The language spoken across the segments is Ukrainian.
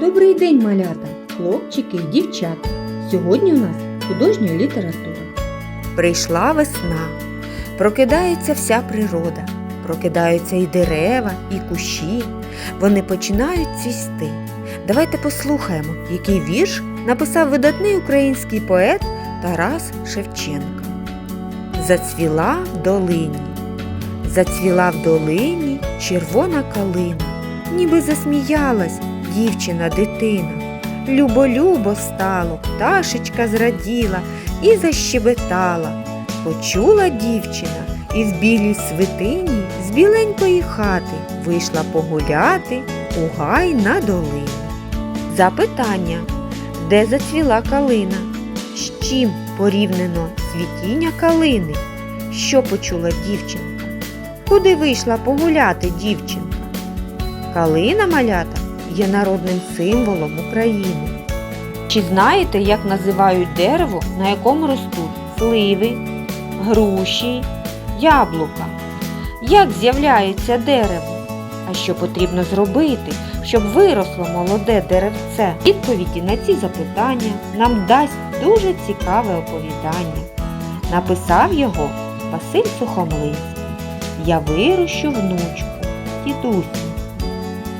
Добрий день, малята, хлопчики і дівчата. Сьогодні у нас художня література. Прийшла весна, прокидається вся природа, прокидаються і дерева, і кущі. Вони починають цвісти. Давайте послухаємо, який вірш написав видатний український поет Тарас Шевченко. Зацвіла в долині, зацвіла в долині червона калина, ніби засміялась дівчина дитина. Любо-любо стало, пташечка зраділа і защебетала. Почула дівчина і в білій свитині з біленької хати вийшла погуляти у гай на долину. Запитання, де зацвіла калина? З чим порівняно цвітіння калини? Що почула дівчинка? Куди вийшла погуляти дівчинка? Калина малята є народним символом України. Чи знаєте, як називають дерево, на якому ростуть сливи, груші, яблука? Як з'являється дерево? А що потрібно зробити, щоб виросло молоде деревце? Відповіді на ці запитання нам дасть дуже цікаве оповідання. Написав його Василь Сухомлинський. Я вирощу внучку, дідусю.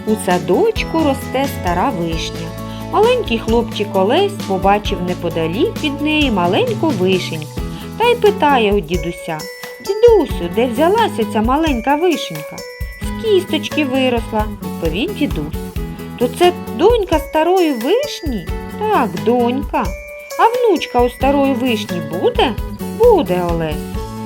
У садочку росте стара вишня. Маленький хлопчик Олесь побачив неподалік від неї маленьку вишеньку та й питає у дідуся Дідусю, де взялася ця маленька вишенька? З кісточки виросла, відповів дідусь. То це донька старої вишні? Так, донька. А внучка у старої вишні буде? Буде, Олесь,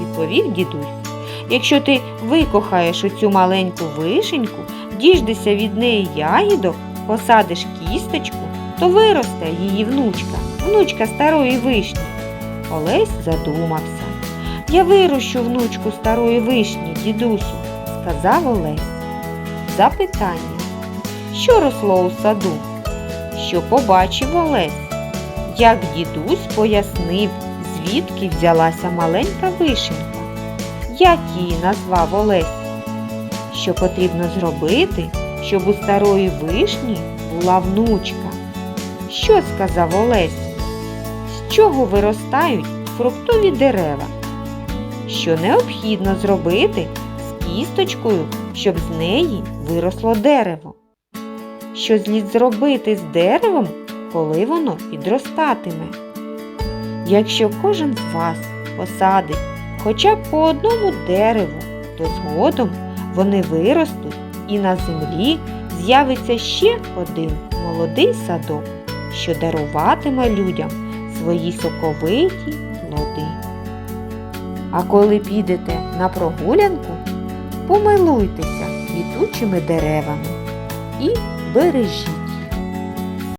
відповів дідусь. Якщо ти викохаєш оцю маленьку вишеньку, діждешся від неї ягідок, посадиш кісточку, то виросте її внучка, внучка старої вишні. Олесь задумався. Я вирощу внучку старої вишні, дідусю, сказав Олесь. Запитання. Що росло у саду? Що побачив Олесь? Як дідусь пояснив, звідки взялася маленька вишенька? Як її назвав Олесь? Що потрібно зробити, щоб у старої вишні була внучка? Що сказав Олесь? З чого виростають фруктові дерева? Що необхідно зробити з кісточкою, щоб з неї виросло дерево? Що слід зробити з деревом, коли воно підростатиме? Якщо кожен з вас посадить хоча б по одному дереву, то згодом вони виростуть і на землі з'явиться ще один молодий садок, що даруватиме людям свої соковиті плоди. А коли підете на прогулянку, помилуйтеся квітучими деревами і бережіть